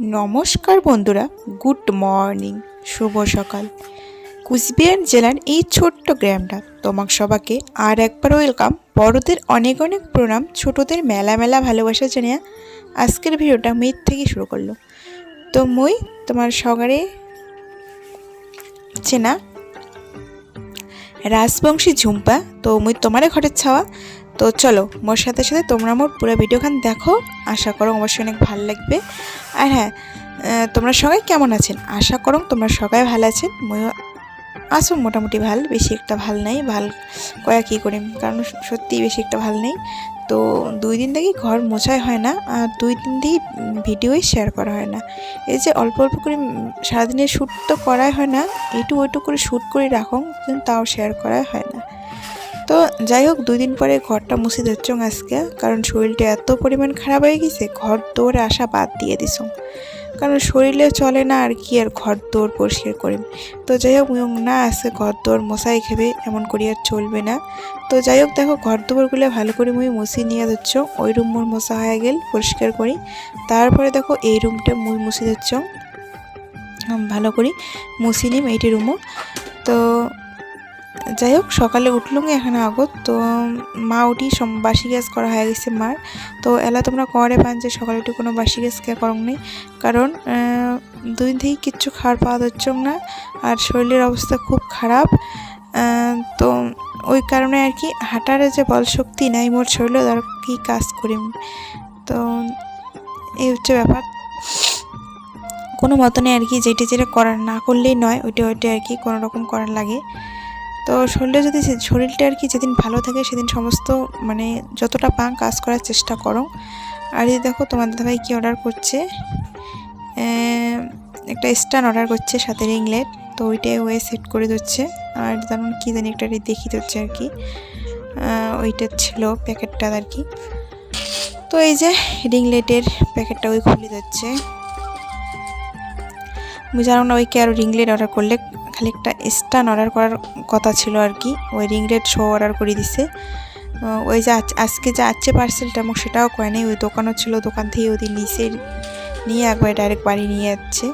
নমস্কার বন্ধুরা, good morning, শুভ সকাল। কুচবিহার জেলার এই ছোট্ট গ্রামটা তোমাক সবাকে আর একবার ওয়েলকাম। বড়দের অনেক অনেক প্রণাম, ছোটদের মেলা মেলা ভালোবাসা জানিয়া আজকের ভিডিওটা মেয়ের থেকে শুরু করল। তো মই তোমার সকালে চেনা রাজবংশী ঝুম্পা, তো মুই তোমারে ঘরের ছাওয়া। তো চলো মোর সাথে সাথে তোমরা মোর পুরো ভিডিওখান দেখো। আশা করো অবশ্যই অনেক ভালো লাগবে। আর হ্যাঁ তোমরা সবাই কেমন আছেন? আশা করো তোমরা সবাই ভালো আছেন। ময়ও আছো মোটামুটি ভালো বেশি একটা ভালো নাই ভালো কয়া কী করি কারণ সত্যিই বেশি একটা ভালো নেই। তো দুই দিন থেকেই ঘর মোছাই হয় না আর দুই দিন থেকেই ভিডিওই শেয়ার করা হয় না। এই যে অল্প অল্প করে উম, সারাদিনের শ্যুট তো করাই হয় না এইটু ওইটু করে শ্যুট করে রাখো কিন্তু তাও শেয়ার করাই হয় না। তো যাই হোক, দুই দিন পরে ঘরটা মুছে দিচ্ছ আজকে। কারণ শরীরটা এত পরিমাণ খারাপ হয়ে গেছে, ঘর দৌড়ে আসা বাদ দিয়ে দিছ। কারণ শরীরে চলে না আর কি আর ঘর দৌড় পরিষ্কার করি। তো যাই হোক না আসে ঘর দৌড় মশাই খেবে, এমন করি আর চলবে না। তো যাই হোক, দেখো, ঘর দৌড়গুলো ভালো করে মুই মুছি নিয়ে দিচ্ছ। ওই রুম মোর মশা হয়ে গেল, পরিষ্কার করি। তারপরে দেখো, এই রুমটা মুই মুছি দিচ্ছ। ভালো করি মুছি নিম, এইটি রুমও। তো যাই হোক, সকালে উঠলুম এখানে আগত, তো মা উঠি বাসি গ্যাস করা হয়ে গেছে মার। তো, এলা তোমরা করে পান যে সকালে উঠে কোনো বাসি গ্যাস কে করং নেই। কারণ দুই থেকে কিচ্ছু খাওয়ার পাওয়া যাচ্ছে না, আর শরীরের অবস্থা খুব খারাপ। তো, ওই কারণে আর কি, হাঁটার যে বল শক্তি নাই মোর শরীরে আর কি কাজ করি তো, এই হচ্ছে ব্যাপার। কোনো মতনে আর কি যেটা যেটা করার না করলেই নয়, ওইটা ওইটা আর কি কোনো রকম করার লাগে। তো শরীরে যদি শরীরটা আর কি যেদিন ভালো থাকে সেদিন সমস্ত মানে যতটা পাং কাজ করার চেষ্টা করো। আর এই দেখো তোমার দাদাভাই কি অর্ডার করছে? একটা স্ট্যান্ড অর্ডার করছে সাথে রিংলেট তো ওইটাই ওয়ে সেট করে দিচ্ছে। আর যেমন কী জানি একটা দেখি দিচ্ছে আর কি। ওইটা ছিল প্যাকেটটা আর কি। তো এই যে রিংলেটের প্যাকেটটা ওই খুলে দিচ্ছে। জানো না ওই কে আরও রিংলেট অর্ডার করলে খালি একটা স্টান অর্ডার করার কথা ছিল আর কি। ওই রিংলেট শো অর্ডার করে দিছে। ওই যে আজ- আজকে যে আছে পার্সেলটা মোক সেটাও কয় নাই। ওই দোকানও ছিল, দোকান থেকে ওদের নিচে নিয়ে একবার ডাইরেক্ট বাড়ি নিয়ে যাচ্ছে।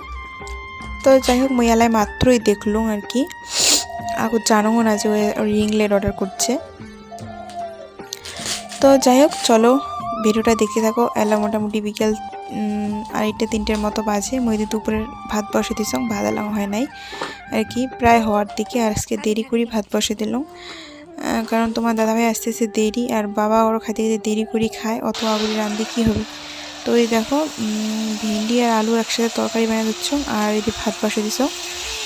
তো যাই হোক ময়ালায় মাত্রই দেখলুম আর কি। আগু জানো না যে ওই রিং রিংলেট অর্ডার করছে। তো যাই হোক, চলো, ভিডিওটা দেখে থাকো। এলা মোটামুটি বিকেল আড়াইটে, তিনটের মতো বাজে। মইদি দুপুরের ভাত বসে দিছ ভাত এলাম হয় নাই। আর কি, প্রায় হওয়ার দিকে আজকে দেরি করি ভাত বসে দিলাম। কারণ তোমার দাদাভাই আসতে আসতে দেরি, আর বাবা ওরা খাইতে খেতে দেরি করি খায় অত আগুলি রান্ধি কী হবে? তো এই দেখো ভেন্ডি আর আলু একসাথে তরকারি বানিয়ে দিচ্ছ, আর এই ভাত বসে দিছ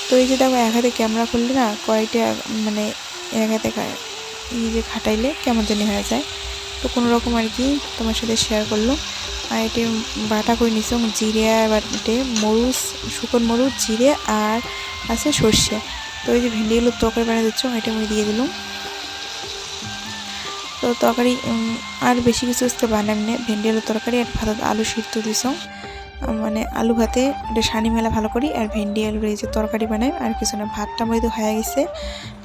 তো এই যে দেখো, এক হাতে ক্যামেরা করলে না কয়েকটা মানে এক হাতে এই যে খাটাইলে কেমন জানি হয়ে যায়। তো কোনো রকম আর কি তোমার সাথে শেয়ার করল আর এটি বাটা করে নিছো জিরে আর বাটে মরুচ, শুকন মরুচ, জিরে আর আছে সর্ষে। তো এই যে ভেন্ডিগুলো তরকারি বানিয়ে দিচ্ছ এটা আমি দিয়ে দিলাম। তো তরকারি আর বেশি কিছু আজকে বানাম না। ভেন্ডি আলু তরকারি আর ভাত, আলু সিদ্ধ দিছ মানে আলু ভাতে এটা সানি মেলা ভালো করি, আর ভেন্ডি আলুর এই যে তরকারি বানাই, আর কিছু না, ভাতটা মধ্যে হয়ে গেছে।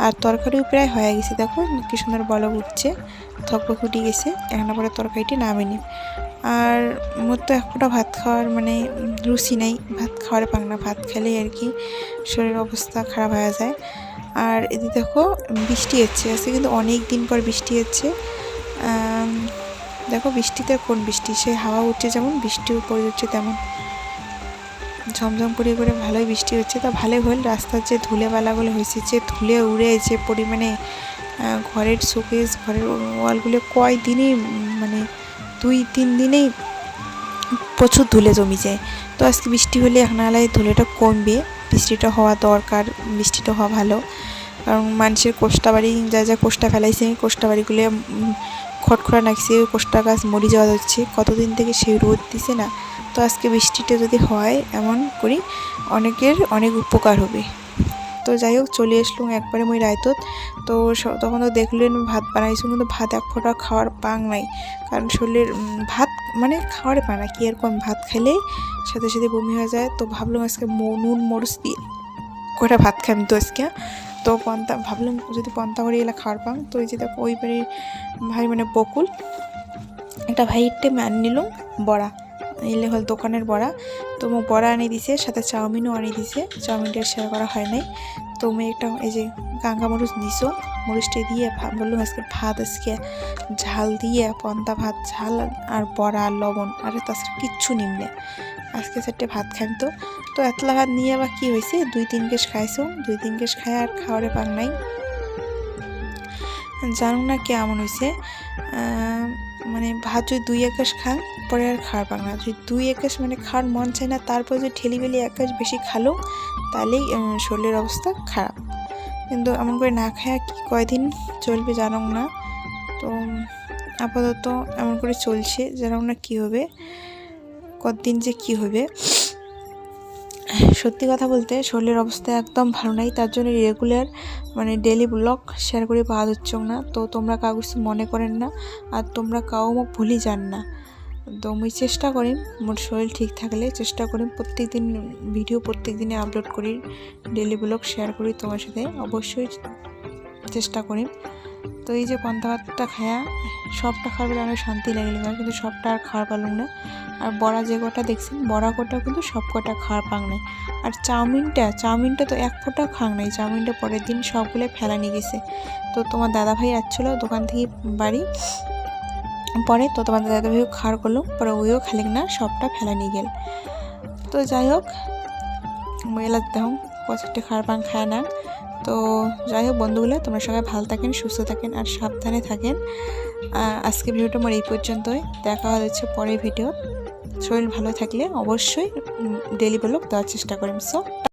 আর তরকারিও প্রায় হয়ে গেছে, দেখো কি সুন্দর বলক উঠছে থকবক উঠে গেছে। এখন পরে তরকারিটি নামে নি আর মোর তো একটা ভাত খাওয়ার মানে রুচি নেই। ভাত খাওয়ার পাং না ভাত খেলেই আর কি শরীরের অবস্থা খারাপ হয়ে যায়। আর এদিকে দেখো, বৃষ্টি হচ্ছে, আজকে কিন্তু অনেক দিন পর বৃষ্টি হচ্ছে। দেখো বৃষ্টিতে কোন বৃষ্টি? সে হাওয়া উঠছে যেমন বৃষ্টিও পড়ে যাচ্ছে তেমন। ঝমঝম করে করে ভালোই বৃষ্টি হচ্ছে। তা ভালোই হল, রাস্তার যে ধুলে বালাগুলো হয়েছে, যে ধুলে উড়ে যে পরিমাণে ঘরের শোকেস, ঘরের ওয়ালগুলো কয় দিনই মানে দুই তিন দিনেই প্রচুর ধুলে জমি যায় তো আজকে বৃষ্টি হলে এখন আলাই ধুলেটা কমবে। বৃষ্টিটা হওয়া দরকার বৃষ্টিটা হওয়া ভালো। কারণ মানুষের কোষ্টা বাড়ি যা যা কোষ্টা ফেলাইছে কোষ্টা বাড়িগুলো উম, খটখটা নাকছে কোষ্টা গাছ মরি যাওয়া যাচ্ছে। কতদিন থেকে সেই রোদ দিছে না? তো আজকে বৃষ্টিটা যদি হয় এমন করি অনেকের অনেক উপকার হবে। তো যাই হোক, চলে আসলুম একবারে মই রায়তত। তো তখন তো দেখলেন ভাত বানাইছো, কিন্তু ভাত এক ফোঁটা খাওয়ার পাং নাই। কারণ শরীরের ভাত মানে খাওয়ার পা না, কি এরকম ভাত খেলে সাথে সাথে বমি হয়ে যায়। তো ভাবলাম আজকে নুন, মরিচ দিয়ে কটা ভাত খাম তো আজকে। তো পন্তা, ভাবলাম যদি পন্তা করে এলা খাওয়ার পাং। তো ওই যে দেখো, ওই বাড়ির ভাই মানে বকুল, একটা ভাইটে মান নিলাম, বড়া। হল দোকানের বড়া। তো মোক বড়া আনি দিছে, সাথে চাউমিনও আনি দিছে। চাউমিনটা শেয়ার করা হয় নাই। তো আমি একটা এই যে গাঙ্গা মরিচ নিছো, মরিচটা দিয়ে বললাম আজকে ভাত, আজকে ঝাল দিয়ে পন্তা ভাত, ঝাল আর বড়া আর লবণ। আর তাছাড়া কিচ্ছু নিমনে আজকে চারটে ভাত খাইম তো। তো এতলা ভাত নিয়ে আবার কী হয়েছে দুই তিন কেস খাইছো, দুই তিন কেস খাই আর খাওয়ারে পাক নাই। জানো না কেমন হয়েছে মানে ভাত যদি দুই একাশ খান, পরে আর খাওয়ার পাক না। যদি দুই একাশ মানে খাওয়ার মন চায় না, তারপর যদি ঠেলি বেলি একাশ বেশি খালো, তাহলেই শরীরের অবস্থা খারাপ। কিন্তু এমন করে না খায় কি কয়দিন চলবে জানো না। তো, আপাতত এমন করে চলছে জানো না কী হবে, কতদিন যে কি হবে। সত্যি কথা বলতে শরীরের অবস্থা একদম ভালো নাই, তার জন্য রেগুলার মানে ডেলি ব্লগ শেয়ার করে পাওয়া যাচ্ছে না। তো তোমরা কাউ মনে করেন না আর তোমরা কাউ মোক ভুলি যান না। তো আমি চেষ্টা করি, মোর শরীর ঠিক থাকলে চেষ্টা করি প্রত্যেক দিন ভিডিও প্রত্যেক দিনে আপলোড করি ডেলি ব্লগ শেয়ার করি তোমার সাথে। অবশ্যই চেষ্টা করি। তো এই যে পন্থা ভাতটা খায়া সবটা খাওয়ার বেলা অনেক শান্তি লাগে কিন্তু সবটা আর খাওয়ার পারলাম না। আর বড়া যে কটা দেখছেন, বড়া কটাও কিন্তু সব কটা খাওয়ার পাক নাই। আর চাউমিনটা চাউমিনটা তো এক ফোঁটাও খাং নাই। চাউমিনটা পরের দিন সবগুলো ফেলা নিয়ে গেছে। তো তোমার দাদাভাই আসছিল দোকান থেকে বাড়ি, পরে তো তোমার দাদাভাইও খাওয়ার করল, পরে ওইও খালি না, সবটা ফেলা নিয়ে গেল। তো যাই হোক, মহিলা দেখো, কচুরটা খাওয়ার পান খায় না। তো যাই হোক বন্ধুগুলো, তোমরা সবাই ভালো থাকেন, সুস্থ থাকেন আর সাবধানে থাকেন। আজকে ভিডিওটা আমার এই পর্যন্তই। দেখা হচ্ছে পরের ভিডিও। শরীর ভালো থাকলে অবশ্যই ডেলি ব্লগ দেওয়ার চেষ্টা করেন। সো